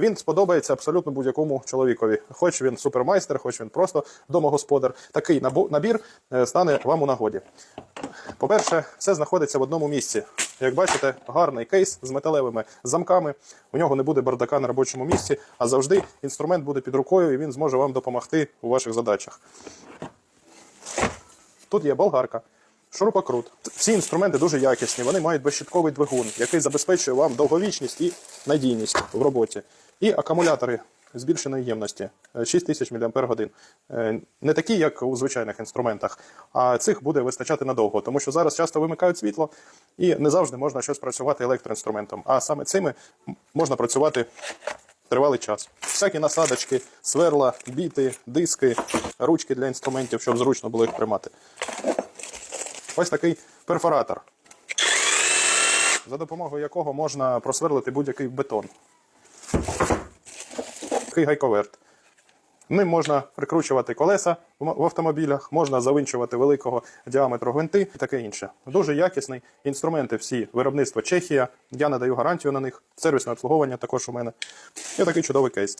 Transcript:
Він сподобається абсолютно будь-якому чоловікові. Хоч він супермайстер, хоч він просто домогосподар. Такий набір е, стане вам у нагоді. По-перше, все знаходиться в одному місці. Як бачите, гарний кейс з металевими замками. У нього не буде бардака на робочому місці, а завжди інструмент буде під рукою і він зможе вам допомогти у ваших задачах. Тут є болгарка, шурупокрут. Всі інструменти дуже якісні. Вони мають безщитковий двигун, який забезпечує вам довговічність і надійність в роботі. І акумулятори збільшеної ємності е, 6000 мАч. Е, Не такі, як у звичайних інструментах, а цих буде вистачати надовго, тому що зараз часто вимикають світло і не завжди можна щось працювати електроінструментом. А саме цими можна працювати тривалий час. Всякі насадочки, сверла, біти, диски, ручки для інструментів, щоб зручно було їх тримати. Ось такий перфоратор, за допомогою якого можна просверлити будь-який бетон. Такий гайковерт. Ним можна прикручувати колеса в автомобілях, можна завинчувати великого діаметру гвинти і таке інше. Дуже якісний. Інструменти всі виробництво Чехія. Я надаю гарантію на них. Сервісне обслуговування також у мене. І такий чудовий кейс.